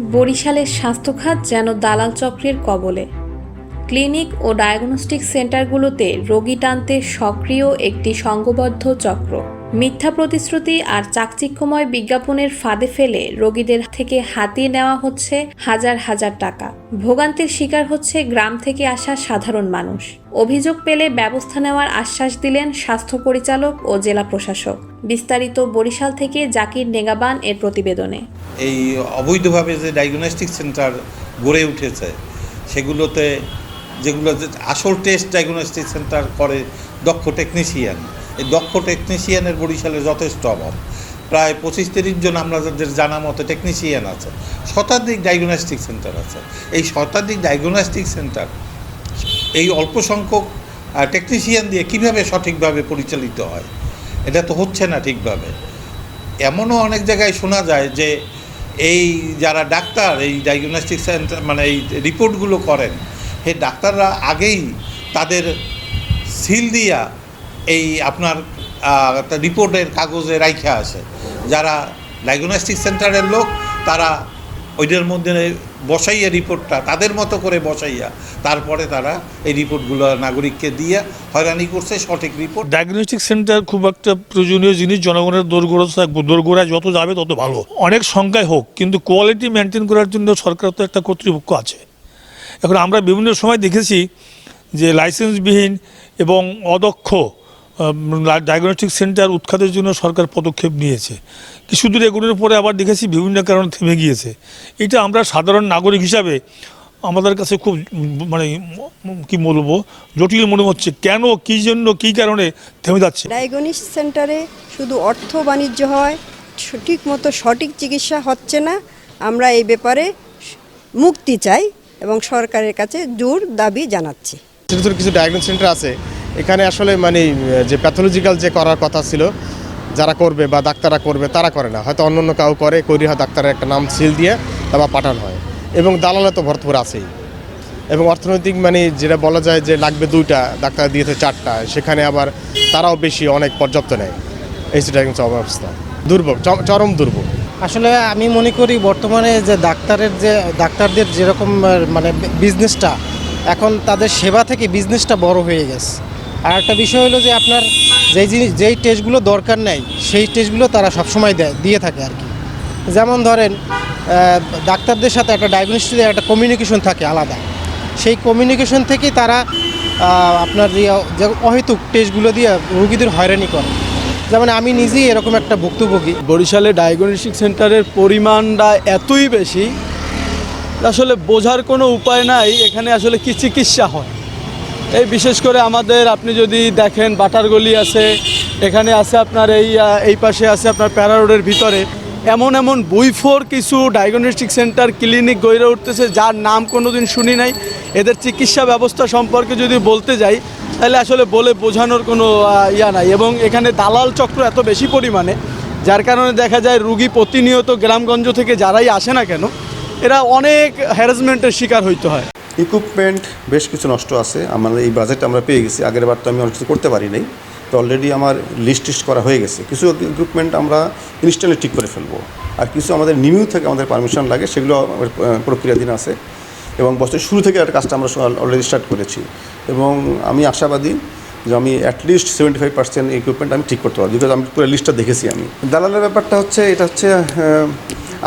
বরিশালের স্বাস্থ্যখাত যেন দালাল চক্রের কবলে। ক্লিনিক ও ডায়াগনস্টিক সেন্টারগুলোতে রোগী টানতে সক্রিয় একটি সংঘবদ্ধ চক্র। মিথ্যা প্রতিশ্রুতি আর চাকচিক্যময় বিজ্ঞাপনের ফাঁদে ফেলে রোগীদের থেকে হাতিয়ে নেওয়া হচ্ছে হাজার হাজার টাকা। ভোগান্তির শিকার হচ্ছে গ্রাম থেকে আসা সাধারণ মানুষ। অভিযোগ পেলে ব্যবস্থা নেওয়ার আশ্বাস দিলেন স্বাস্থ্য পরিচালক ও জেলা প্রশাসক। বিস্তারিত বরিশাল থেকে জাকির নেগাবান এর প্রতিবেদনে। এই অবৈধভাবে যে ডায়াগনস্টিক সেন্টার গড়ে উঠেছে, সেগুলোতে যেগুলো আসল টেস্ট ডায়াগনস্টিক সেন্টার করে দক্ষ টেকনিশিয়ান দক্ষ টেকনিশিয়ানের বরিশালে যথেষ্ট অভাব। প্রায় পঁচিশ তিরিশ জন আমরা যাদের জানা মতো টেকনিশিয়ান আছে। শতাধিক ডায়াগনস্টিক সেন্টার আছে। এই শতাধিক ডায়াগনস্টিক সেন্টার এই অল্প সংখ্যক টেকনিশিয়ান দিয়ে কীভাবে সঠিকভাবে পরিচালিত হয়? এটা তো হচ্ছে না ঠিকভাবে। এমনও অনেক জায়গায় শোনা যায় যে এই যারা ডাক্তার, এই ডায়াগনস্টিক সেন্টার মানে এই রিপোর্টগুলো করেন সেই ডাক্তাররা আগেই তাদের সিল দিয়া এই আপনার একটা রিপোর্টের কাগজে রাইখা আছে। যারা ডায়াগনস্টিক সেন্টারের লোক, তারা ওইটার মধ্যে বসাইয়া রিপোর্টটা, তাদের মতো করে বসাইয়া, তারপরে তারা এই রিপোর্টগুলো নাগরিককে দিয়ে হয়রানি করছে, সঠিক রিপোর্ট। ডায়াগনস্টিক সেন্টার খুব একটা প্রয়োজনীয় জিনিস, জনগণের দোরগোড়া থাকবে দোরগোড়ায় যত যাবে তত ভালো। অনেক সংখ্যায় হোক, কিন্তু কোয়ালিটি মেনটেন করার জন্য সরকার তো একটা কর্তৃপক্ষ আছে। এখন আমরা বিভিন্ন সময় দেখেছি যে লাইসেন্সবিহীন এবং অদক্ষ ডায়াগনস্টিক সেন্টার উৎখাতের জন্য সরকার পদক্ষেপ নিয়েছে। কিছুদূর এগুলোর পরে আবার দেখেছি বিভিন্ন কারণে থেমে গিয়েছে। এটা আমরা সাধারণ নাগরিক হিসাবে আমাদের কাছে খুব মানে কি বলব জটিল মনে হচ্ছে। কেন কী জন্য কী কারণে থেমে যাচ্ছে? ডায়াগনিস সেন্টারে শুধু অর্থ বাণিজ্য হয় সঠিক মতো সঠিক চিকিৎসা হচ্ছে না। আমরা এই ব্যাপারে মুক্তি চাই এবং সরকারের কাছে জোর দাবি জানাচ্ছি। কিছু ডায়াগনোস সেন্টার আছে। এখানে আসলে মানে যে প্যাথোলজিক্যাল যে করার কথা ছিল, যারা করবে বা ডাক্তাররা করবে, তারা করে না। হয়তো অন্য অন্য কাউ করে করি হয় ডাক্তারের একটা নাম সিল দিয়ে তারপর পাঠানো হয়। এবং দালালে তো ভরপুর আছেই। এবং অর্থনৈতিক মানে যেটা বলা যায় যে লাগবে দুইটা, ডাক্তার দিয়েছে চারটা, সেখানে আবার তারাও বেশি অনেক পর্যাপ্ত নেয়। এই ডায়াগনোস অবস্থা। দুর্ভোগ চরম দুর্ভোগ। আসলে আমি মনে করি বর্তমানে যে ডাক্তারের যে, ডাক্তারদের যেরকম মানে বিজনেসটা এখন তাদের সেবা থেকে বিজনেসটা বড় হয়ে গেছে। আর একটা বিষয় হলো যে আপনার যেই জিনিস যেই টেস্টগুলো দরকার নেই, সেই টেস্টগুলো তারা সবসময় দেয় দিয়ে থাকে আর কি। যেমন ধরেন ডাক্তারদের সাথে একটা ডায়াগনস্টিকের একটা কমিউনিকেশন থাকে আলাদা। সেই কমিউনিকেশন থেকেই তারা আপনার যে অহেতুক টেস্টগুলো দিয়ে রুগীদের হয়রানি করে। যেমন আমি নিজেই এরকম একটা ভুক্তভোগী। বরিশালে ডায়াগনস্টিক সেন্টারের পরিমাণটা এতই বেশি, আসলে বোঝার কোনো উপায় নাই, এখানে আসলে কি চিকিৎসা হয়। এই বিশেষ করে আমাদের, আপনি যদি দেখেন বাটারগলি আছে, এখানে আছে আপনার এই এই পাশে আছে আপনার প্যারা রোডের ভিতরে, এমন এমন বইফোর কিছু ডায়াগনস্টিক সেন্টার ক্লিনিক গড়ে উঠতেছে, যার নাম কোনোদিন শুনি নাই। এদের চিকিৎসা ব্যবস্থা সম্পর্কে যদি বলতে যাই, তাহলে আসলে বলে বোঝানোর কোনো ইয়া নাই। এবং এখানে দালাল চক্র এত বেশি পরিমাণে, যার কারণে দেখা যায় রুগী প্রতিনিয়ত গ্রামগঞ্জ থেকে যারাই আসে না কেন, এরা অনেক হ্যারাসমেন্টের শিকার হইতে হয়। ইকুইপমেন্ট বেশ কিছু নষ্ট আছে। আমাদের এই বাজেট আমরা পেয়ে গেছি। আগের বার তো আমি অনেক কিছু করতে পারি নাই। তো অলরেডি আমার লিস্ট টিস্ট করা হয়ে গেছে। কিছু ইকুইপমেন্ট আমরা ইনস্টলে ঠিক করে ফেলব। আর কিছু আমাদের নিউ থেকে আমাদের পারমিশন লাগে সেগুলো আমার, প্রক্রিয়াধীন আছে। এবং বছরের শুরু থেকে একটা কাজটা আমরা অলরেডি স্টার্ট করেছি। এবং আমি আশাবাদী যে আমি at least seventy five percent equipment আমি ঠিক করতে পারব। বিকজ আমি পুরো লিস্টটা দেখেছি আমি। দালালের ব্যাপারটা হচ্ছে এটা হচ্ছে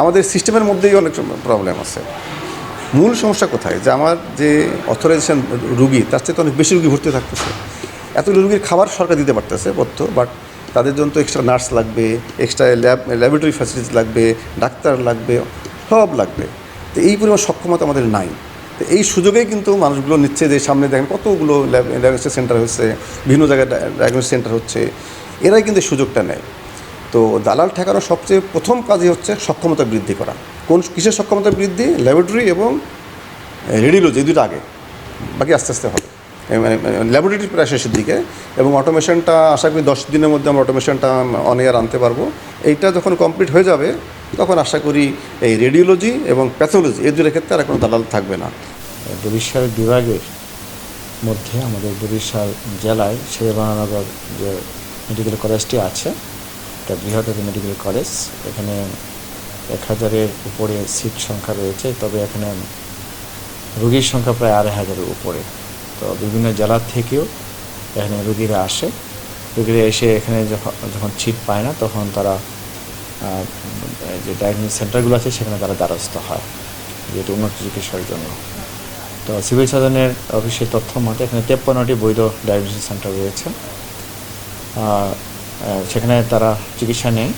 আমাদের সিস্টেমের মধ্যেই অনেক প্রবলেম আছে। মূল সমস্যা কোথায়? যে আমার যে অথরাইজেশন রুগী, তার চেয়ে তো অনেক বেশি রুগী ভর্তি থাকতেছে। এতগুলো রুগীর খাবার সরকার দিতে পারতেছে, বদ্ধ বাট তাদের জন্য তো এক্সট্রা নার্স লাগবে এক্সট্রা ল্যাব ল্যাবরেটরি ফ্যাসিলিটি লাগবে, ডাক্তার লাগবে, সব লাগবে। তো এই পরিমাণ সক্ষমতা আমাদের নাই। তো এই সুযোগেই কিন্তু মানুষগুলো নিচ্ছে যে সামনে দেখেন কতগুলো ল্যাব ডায়াগনস্টিক সেন্টার হচ্ছে, বিভিন্ন জায়গায় ডায়াগনস্টিক সেন্টার হচ্ছে, এরাই কিন্তু সুযোগটা নেয়। তো দালাল ঠেকানোর সবচেয়ে প্রথম কাজই হচ্ছে সক্ষমতা বৃদ্ধি করা। কোন কিসের সক্ষমতা বৃদ্ধি? ল্যাবরেটরি এবং রেডিওলজি, এই দুটো আগে। বাকি আস্তে আস্তে হবে। ল্যাবরেটরি প্রায় শেষের দিকে এবং অটোমেশনটা, আশা করি দশ দিনের মধ্যে আমরা অটোমেশনটা অন এয়ার আনতে পারব। এইটা যখন কমপ্লিট হয়ে যাবে, তখন আশা করি এই রেডিওলজি এবং প্যাথোলজি, এই দুটোর ক্ষেত্রে আর কোনো দালাল থাকবে না। বরিশাল বিভাগের মধ্যে আমাদের বরিশাল জেলায় শেরবানানগর যে মেডিকেল কলেজটি আছে এটা বৃহৎ মেডিকেল কলেজ এখানে এক হাজারের উপরে সিট সংখ্যা রয়েছে, তবে এখানে রোগীর সংখ্যা প্রায় আড়াই হাজারের উপরে। তো বিভিন্ন জেলা থেকেও এখানে রোগীরা আসে। রোগীরা এসে এখানে যখন যখন সিট পায় না, তখন তারা যে ডায়াগনোস সেন্টারগুলো আছে, সেখানে তারা দ্বারস্থ হয় যেহেতু উন্নত চিকিৎসার জন্য। তো সিভিল সার্জনের অফিসের তথ্য মতে, এখানে তেপ্পান্নটি বৈধ ডায়াগনোসিস সেন্টার রয়েছে। সেখানে তারা চিকিৎসা নেয়।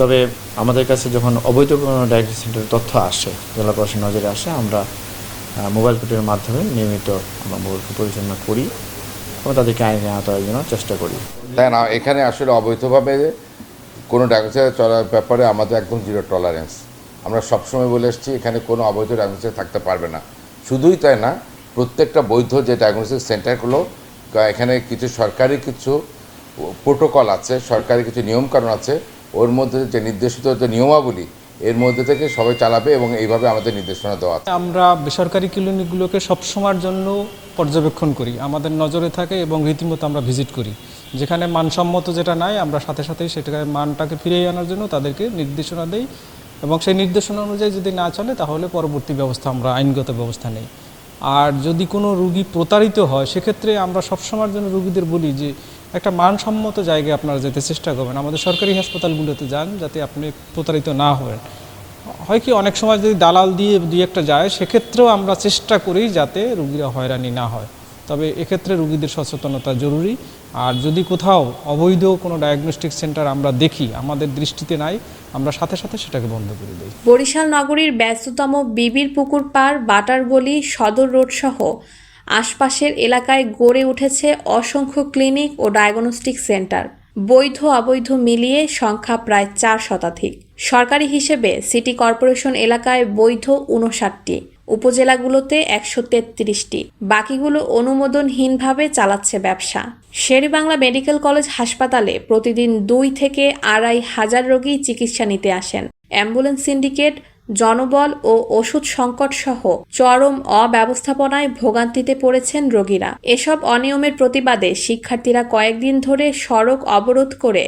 তবে আমাদের কাছে যখন অবৈধ কোনো ডায়াগনোসিস সেন্টারের তথ্য আসে, জেলা প্রশাসন নজরে আসে, আমরা মোবাইল কোর্টের মাধ্যমে নিয়মিত আমরা মোবাইল পরিচালনা করি এবং তাদেরকে আইনে আওতায় জন্য চেষ্টা করি। তাই না, এখানে আসলে অবৈধভাবে কোনো ডায়াগনোসিস চলার ব্যাপারে আমাদের একদম জিরো টলারেন্স। আমরা সবসময় বলে এসেছি, এখানে কোনো অবৈধ ডায়াগনোসিস থাকতে পারবে না। শুধুই তাই না, প্রত্যেকটা বৈধ যে ডায়াগনোসিস সেন্টারগুলো এখানে কিছু সরকারি কিছু প্রোটোকল আছে, সরকারি কিছু নিয়মকানুন আছে ওর মধ্যে যে নির্দেশিত যে নিয়মাবলী, এর মধ্যে থেকে সবাই চালাবে এবং এইভাবে আমাদের নির্দেশনা দেওয়া আমরা বেসরকারি ক্লিনিকগুলোকে সবসময়ের জন্য পর্যবেক্ষণ করি, আমাদের নজরে থাকে এবং রীতিমতো আমরা ভিজিট করি। যেখানে মানসম্মত যেটা নাই, আমরা সাথে সাথেই সেটাকে, মানটাকে ফিরিয়ে আনার জন্য তাদেরকে নির্দেশনা দেই এবং সেই নির্দেশনা অনুযায়ী যদি না চলে, তাহলে পরবর্তী ব্যবস্থা আমরা, আইনগত ব্যবস্থা নেই। আর যদি কোনো রুগী প্রতারিত হয়, সেক্ষেত্রে আমরা সবসময়ের জন্য রুগীদের বলি যে একটা মানসম্মত জায়গায় আপনারা যেতে চেষ্টা করবেন। আমাদের সরকারি হাসপাতালগুলোতে যান যাতে আপনি প্রতারিত না হন। হয় কি, অনেক সময় যদি দালাল দিয়ে দুই একটা যায়, সেক্ষেত্রেও আমরা চেষ্টা করি যাতে রুগীরা হয়রানি না হয়। তবে এক্ষেত্রে রুগীদের সচেতনতা জরুরি। আর যদি কোথাও অবৈধ কোনো ডায়াগনস্টিক সেন্টার আমরা দেখি, আমাদের দৃষ্টিতে নাই, আমরা সাথে সাথে সেটাকে বন্ধ করে দিই। বরিশাল নগরীর ব্যস্ততম বিবির পুকুর পাড় বাটার গলি সদর রোড সহ আশপাশের এলাকায় গড়ে উঠেছে অসংখ্য ক্লিনিক ও ডায়াগনস্টিক সেন্টার। বৈধ অবৈধ মিলিয়ে সংখ্যা প্রায় চার শতাধিক। সরকারি হিসেবে সিটি কর্পোরেশন এলাকায় বৈধ উনষাটটি উপজেলাগুলোতে একশো তেত্রিশটি। বাকিগুলো অনুমোদনহীনভাবে চালাচ্ছে ব্যবসা। শেরেবাংলা মেডিকেল কলেজ হাসপাতালে প্রতিদিন দুই থেকে আড়াই হাজার রোগী চিকিৎসা নিতে আসেন। অ্যাম্বুলেন্স সিন্ডিকেট জনবল ও ওষুধ সংকট সহ চরম অব্যবস্থাপনায় ভোগান্তিতে পড়েছেন রোগীরা। এসব অনিয়মের প্রতিবাদে শিক্ষার্থীরা কয়েকদিন ধরে সড়ক অবরোধ করে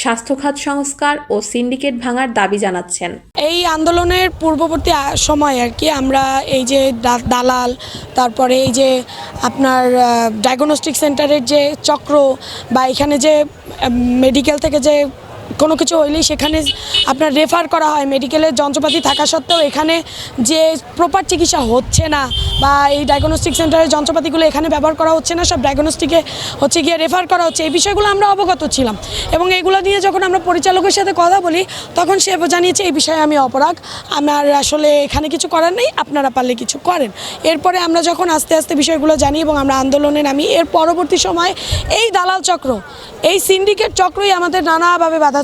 স্বাস্থ্যখাত সংস্কার ও সিন্ডিকেট ভাঙার দাবি জানাচ্ছেন। এই আন্দোলনের পূর্ববর্তী সময় আর কি আমরা এই যে দালাল, তারপরে এই যে আপনার ডায়াগনস্টিক সেন্টারের যে চক্র বা এখানে যে মেডিকেল থেকে যে কোনো কিছু হইলেই সেখানে আপনার রেফার করা হয়। মেডিকেলের যন্ত্রপাতি থাকা সত্ত্বেও এখানে যে প্রপার চিকিৎসা হচ্ছে না বা এই ডায়াগনস্টিক সেন্টারের যন্ত্রপাতিগুলো এখানে ব্যবহার করা হচ্ছে না, সব ডায়াগনস্টিকে হচ্ছে গিয়ে রেফার করা হচ্ছে। এই বিষয়গুলো আমরা অবগত ছিলাম এবং এগুলো নিয়ে যখন আমরা পরিচালকের সাথে কথা বলি, তখন সে জানিয়েছে, এই বিষয়ে আমি অপরাগ। আমার আসলে এখানে কিছু করার নেই, আপনারা পারলে কিছু করেন। এরপরে আমরা যখন আস্তে আস্তে বিষয়গুলো জানি এবং আমরা আন্দোলনে নামি, এর পরবর্তী সময় এই দালাল চক্র, এই সিন্ডিকেট চক্রই আমাদের নানাভাবে বাধা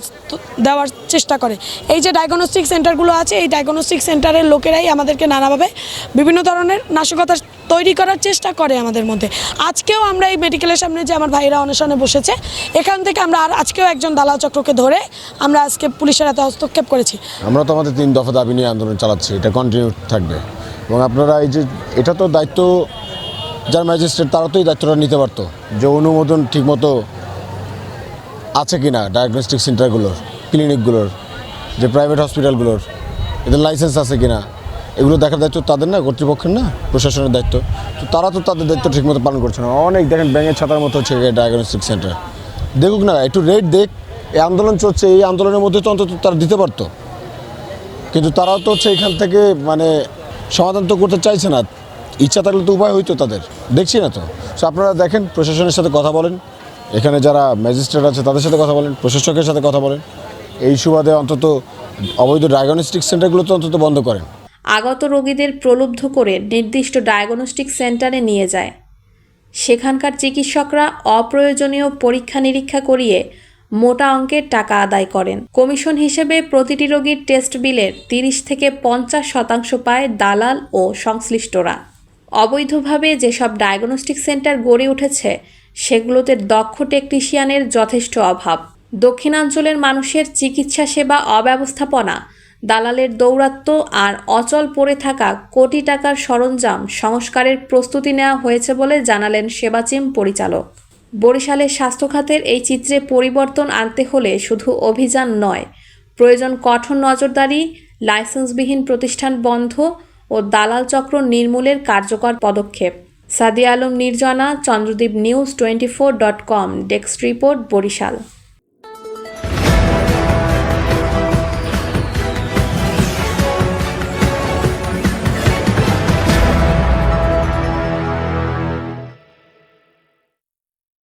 দেওয়ার চেষ্টা করে। এই যে ডায়াগনস্টিক সেন্টারগুলো আছে, এই ডায়াগনস্টিক সেন্টারের লোকেরাই আমাদেরকে নানাভাবে বিভিন্ন ধরনের নাশকতা তৈরি করার চেষ্টা করে আমাদের মধ্যে। আজকেও আমরা এই মেডিকেলের সামনে যে আমার ভাইরা অনশনে বসেছে, এখান থেকে আমরা আর আজকেও একজন দালাল চক্রকে ধরে আমরা আজকে পুলিশের হাতে হস্তক্ষেপ করেছি। আমরা তো আমাদের তিন দফা দাবি নিয়ে আন্দোলন চালাচ্ছি, এটা কন্টিনিউ থাকবে। এবং আপনারা এই যে, এটা তো দায়িত্ব, যার ম্যাজিস্ট্রেট তারা তো এই দায়িত্বটা নিতে পারতো, যে অনুমোদন ঠিকমতো আছে কি না ডায়াগনস্টিক সেন্টারগুলোর ক্লিনিকগুলোর যে প্রাইভেট হসপিটালগুলোর এদের লাইসেন্স আছে কি না এগুলো দেখার দায়িত্ব তাদের না, কর্তৃপক্ষের না? প্রশাসনের দায়িত্ব। তো তারা তো তাদের দায়িত্ব ঠিকমতো পালন করছে না। অনেক দেখেন ব্যাঙের ছাতার মতো হচ্ছে ডায়াগনস্টিক সেন্টার দেখুক না, একটু রেট দেখ। এই আন্দোলন চলছে, এই আন্দোলনের মধ্যে তো অন্তত তারা দিতে পারতো। কিন্তু তারাও তো হচ্ছে এখান থেকে মানে সমাধান তো করতে চাইছে না। ইচ্ছা থাকলে তো উপায় হইতো তাদের। দেখছি না তো। সো আপনারা দেখেন, প্রশাসনের সাথে কথা বলেন। এখানে যারা ম্যাজিস্ট্রেট আছে, তাদের সাথে কথা বলেন, প্রশাসকের সাথে কথা বলেন। এই সুবাদে অন্তত অবৈধ ডায়াগনস্টিক সেন্টারগুলো তো অন্তত বন্ধ করেন। আগত রোগীদের প্রলুব্ধ করে নির্দিষ্ট ডায়াগনস্টিক সেন্টারে নিয়ে যায়। সেখানকার চিকিৎসকরা অপ্রয়োজনীয় পরীক্ষা নিরীক্ষা করিয়ে মোটা অঙ্কের টাকা আদায় করেন। কমিশন হিসেবে প্রতিটি রোগীর টেস্ট বিলের তিরিশ থেকে পঞ্চাশ শতাংশ পায় দালাল ও সংশ্লিষ্টরা। অবৈধভাবে যেসব ডায়াগনস্টিক সেন্টার গড়ে উঠেছে সেগুলোতে দক্ষ টেকনিশিয়ানের যথেষ্ট অভাব। দক্ষিণাঞ্চলের মানুষের চিকিৎসা সেবা অব্যবস্থাপনা, দালালের দৌরাত্ম্য আর অচল পড়ে থাকা কোটি টাকার সরঞ্জাম সংস্কারের প্রস্তুতি নেওয়া হয়েছে বলে জানালেন সেবাচিম পরিচালক। বরিশালের স্বাস্থ্যখাতের এই চিত্রে পরিবর্তন আনতে হলে শুধু অভিযান নয়, প্রয়োজন কঠোর নজরদারি, লাইসেন্সবিহীন প্রতিষ্ঠান বন্ধ ও দালাল চক্র নির্মূলের কার্যকর পদক্ষেপ। Sadia Alam Nirjona Chandradip news twenty four dot com desk report Barishal.